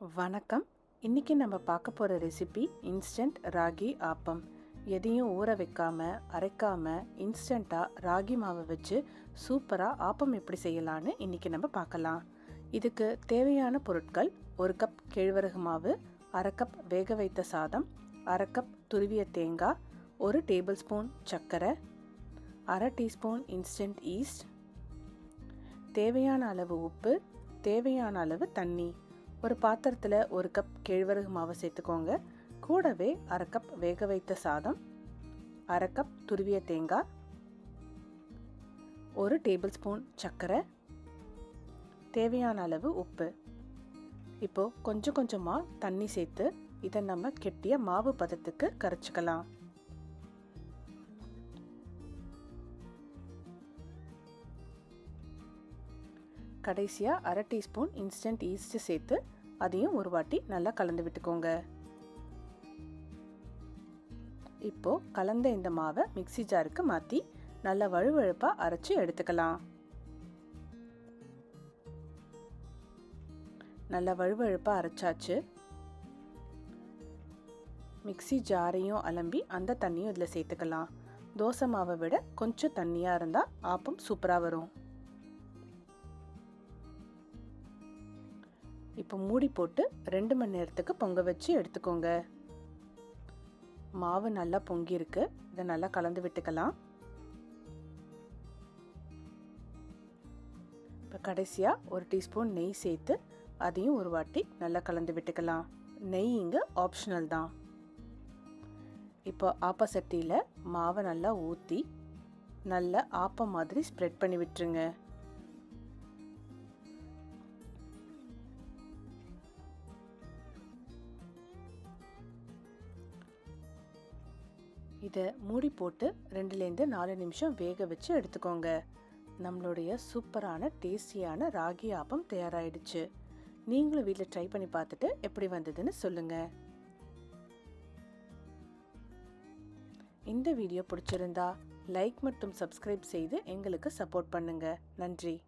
வணக்கம். இன்றைக்கி நம்ம பார்க்க போகிற ரெசிபி இன்ஸ்டன்ட் ராகி ஆப்பம். எதையும் ஊற வைக்காமல் அரைக்காமல் இன்ஸ்டண்ட்டாக ராகி மாவை வச்சு சூப்பராக ஆப்பம் எப்படி செய்யலான்னு இன்றைக்கி நம்ம பார்க்கலாம். இதுக்கு தேவையான பொருட்கள் ஒரு கப் கேழ்வரகு மாவு அரை கப் வேக வைத்த சாதம் அரை கப் துருவிய தேங்காய் ஒரு டேபிள் ஸ்பூன் சர்க்கரை அரை டீஸ்பூன் இன்ஸ்டன்ட் ஈஸ்ட் தேவையான அளவு உப்பு தேவையான அளவு தண்ணி. ஒரு பாத்திரத்தில் ஒரு கப் கேழ்வரகு மாவு சேர்த்துக்கோங்க. கூடவே அரை கப் வேக வைத்த சாதம் அரை கப் துருவிய தேங்காய் ஒரு டேபிள் ஸ்பூன் சர்க்கரை தேவையான அளவு உப்பு. இப்போது கொஞ்சம் கொஞ்சமாக தண்ணி சேர்த்து இதை நம்ம கெட்டிய மாவு பதத்துக்கு கரைச்சிக்கலாம். கடைசியாக அரை டீஸ்பூன் இன்ஸ்டன்ட் ஈஸ்ட்டு சேர்த்து அதையும் ஒரு வாட்டி நல்லா கலந்து விட்டுக்கோங்க. இப்போ கலந்த இந்த மாவை மிக்சி ஜாருக்கு மாற்றி நல்லா வழுவழுப்பாக அரைச்சி எடுத்துக்கலாம். நல்லா வழுவழுப்பாக அரைச்சாச்சு. மிக்சி ஜாரையும் அலம்பி அந்த தண்ணியும் இதில் சேர்த்துக்கலாம். தோசை மாவை விட கொஞ்சம் தண்ணியாக இருந்தால் ஆப்பம் சூப்பராக வரும். இப்போ மூடி போட்டு ரெண்டு மணி நேரத்துக்கு பொங்க வச்சு எடுத்துக்கோங்க. மாவு நல்லா பொங்கியிருக்கு. இதை நல்லா கலந்து விட்டுக்கலாம். இப்போ கடைசியாக ஒரு டீஸ்பூன் நெய் சேர்த்து அதையும் ஒரு வாட்டி நல்லா கலந்து விட்டுக்கலாம். நெய் இங்கே ஆப்ஷனல் தான். இப்போ ஆப்பசட்டியில் மாவை நல்லா ஊற்றி நல்லா ஆப்பம் மாதிரி ஸ்ப்ரெட் பண்ணி விட்டுருங்க. இதை மூடி போட்டு ரெண்டுலேருந்து நாலு நிமிஷம் வேக வச்சு எடுத்துக்கோங்க. நம்மளுடைய சூப்பரான டேஸ்டியான ராகி ஆப்பம் தயாராகிடுச்சு நீங்களும் வீட்டில் ட்ரை பண்ணி பார்த்துட்டு எப்படி வந்ததுன்னு சொல்லுங்கள் இந்த வீடியோ பிடிச்சிருந்தா லைக் மற்றும் சப்ஸ்கிரைப் செய்து எங்களுக்கு சப்போர்ட் பண்ணுங்கள் நன்றி.